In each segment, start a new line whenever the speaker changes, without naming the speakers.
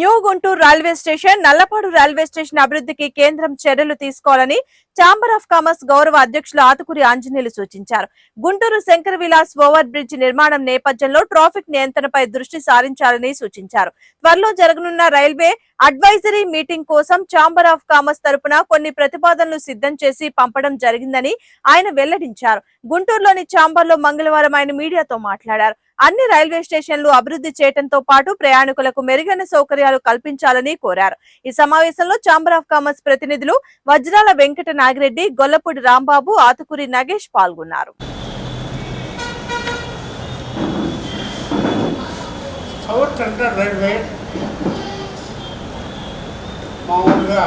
New Guntur railway station Nallapadu railway station అభివృద్ధికి కేంద్రం చర్యలు తీసుకోవాలని ఛాంబర్ ఆఫ్ కామర్స్ గౌరవ అధ్యక్షులు ఆతుకూరి ఆంజనేయులు సూచించారు. గుంటూరు శంకర విలాస్ ఓవర్ బ్రిడ్జ్ నిర్మాణం నేపథ్యంలో ట్రాఫిక్ నియంత్రణపై దృష్టి సారించాలని సూచించారు. త్వరలో జరగనున్న రైల్వే అడ్వైజరీ మీటింగ్ కోసం ఛాంబర్ ఆఫ్ కామర్స్ తరపున కొన్ని ప్రతిపాదనలు సిద్ధం చేసి పంపడం జరిగిందని ఆయన వెల్లడించారు. గుంటూరులోని ఛాంబర్లో మంగళవారం ఆయన మీడియాతో మాట్లాడారు. అన్ని రైల్వే స్టేషన్లు అభివృద్ధి చేయడంతో పాటు ప్రయాణికులకు మెరుగైన సౌకర్యాలు కల్పించాలని కోరారు. ఈ సమావేశంలో ఛాంబర్ ఆఫ్ కామర్స్ ప్రతినిధులు వజ్రాల వెంకట నాగిరెడ్డి గొల్లపూడి రాంబాబు ఆతుకూరి నగేష్ పాల్గొన్నారు.
సౌత్ సెంట్రల్ రైల్వే మామూలుగా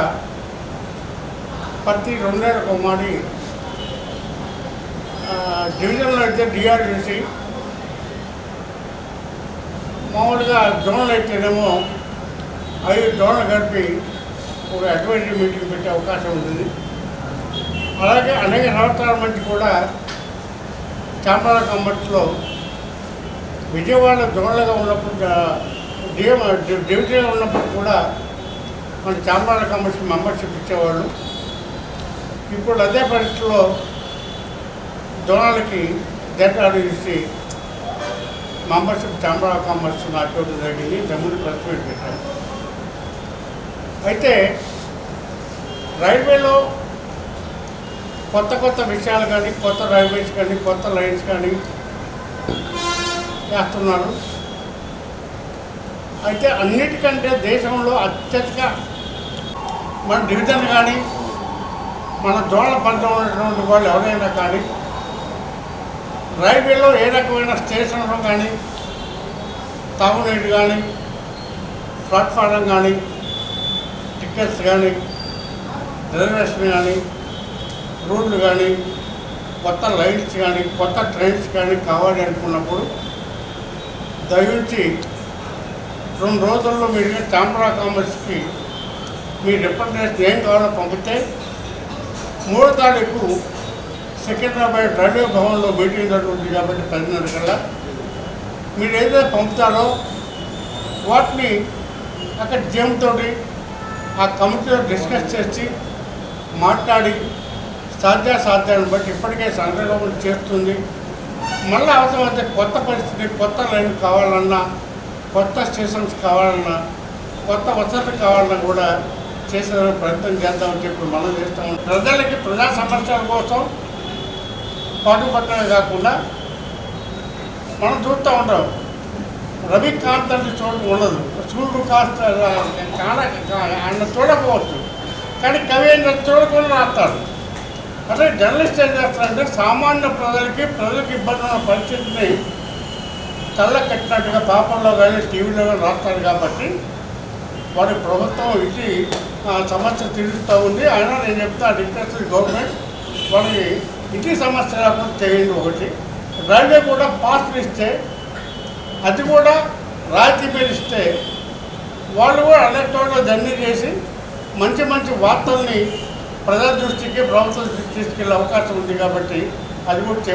ప్రతి రెండేళ్ళకు కొమ్మాడి డివిజన్లో అయితే డిఆర్టీసీ మామూలుగా జోన్లు అయితేనేమో ఐదు జోన్లు కలిపి ఒక అడ్వైజరీ మీటింగ్ పెట్టే అవకాశం ఉంటుంది. అలాగే అనేక సంవత్సరాల నుంచి కూడా చామరాల కమ్మట్లో విజయవాడ జోన్లుగా ఉన్నప్పుడు డిఎం డివిజన్ ఉన్నప్పుడు కూడా మన చామరాల కమిషన్ మెంబర్షిప్ ఇచ్చేవాళ్ళు. ఇప్పుడు అదే పరిస్థితిలో జోనాలకి జెండాలు ఇచ్చి మెంబర్షిప్ చాంబర్ ఆఫ్ కామర్స్ నాకు జరిగింది జమ్మూని ప్రెస్ మీట్ పెట్టాను అయితే రైల్వేలో కొత్త కొత్త విషయాలు కానీ కొత్త రైల్వేస్ కానీ కొత్త లైన్స్ కానీ చేస్తున్నారు అయితే అన్నిటికంటే దేశంలో అత్యధిక మన డివిజన్ కానీ మన జోన్ల పంచం ఉన్నటువంటి వాళ్ళు ఎవరైనా కానీ రైల్వేలో ఏ రకమైన స్టేషన్లు కానీ తాగునీరు కానీ ప్లాట్ఫారం కానీ టికెట్స్ కానీ రిజర్వేషన్ కానీ రోడ్లు కానీ కొత్త లైన్స్ కానీ కొత్త ట్రైన్స్ కానీ కావాలి అనుకున్నప్పుడు దయించి రెండు రోజుల్లో మీరు ఛాంబర్ కామర్స్కి మీ రిప్రజెంటేషన్ ఏం కావాలో పంపితే మూడో తారీఖు సికింద్రాబాద్ రైల్వే భవన్లో మీటింగ్ జరుగుతుంది కాబట్టి పదిన్నర కల్లా. మీరు ఏదైతే పంపుతారో వాటిని అక్కడ జీఎంతో ఆ కమిటీలో డిస్కస్ చేసి మాట్లాడి సాధ్యాసాధ్యాలను బట్టి ఇప్పటికే సంగ్రహం చేస్తుంది. మళ్ళీ అవసరమైతే కొత్త పరిస్థితి కొత్త లైన్ కావాలన్నా కొత్త స్టేషన్స్ కావాలన్నా కొత్త వసతులు కావాలన్నా కూడా చేసే ప్రయత్నం చేద్దామని చెప్పి మనం చేస్తాం. ప్రజలకి ప్రజా సమస్యల కోసం పాటుపట్టడమే కాకుండా మనం చూస్తూ ఉంటాం. రవికాంత్ అని చూడడం ఉండదు. సూర్యుడు కాస్త ఆయన చూడకపోవచ్చు కానీ కవి అయిన చూడకుండా రాస్తాడు అంటే జర్నలిస్ట్ ఏం చేస్తారంటే సామాన్య ప్రజలకి ప్రజలకు ఇబ్బంది ఉన్న పరిస్థితిని కళ్ళ కట్టినట్టుగా పేపర్లో కానీ టీవీలో కానీ రాస్తారు కాబట్టి వారి ప్రభుత్వం ఇది ఆ, సమస్య తీరుస్తూ ఉంది. అయినా నేను చెప్తా రిక్వెస్ట్ గవర్నమెంట్ వాళ్ళకి ఇటీ సంవత్సరాలు చేయండి ఒకటి. రైల్వే కూడా పాస్లు ఇస్తే అది కూడా రాయితీ మీద ఇస్తే వాళ్ళు కూడా అనేక జర్నీ చేసి మంచి మంచి వార్తల్ని ప్రజల దృష్టికి ప్రభుత్వం దృష్టికి తీసుకెళ్ళే అవకాశం ఉంది కాబట్టి అది కూడా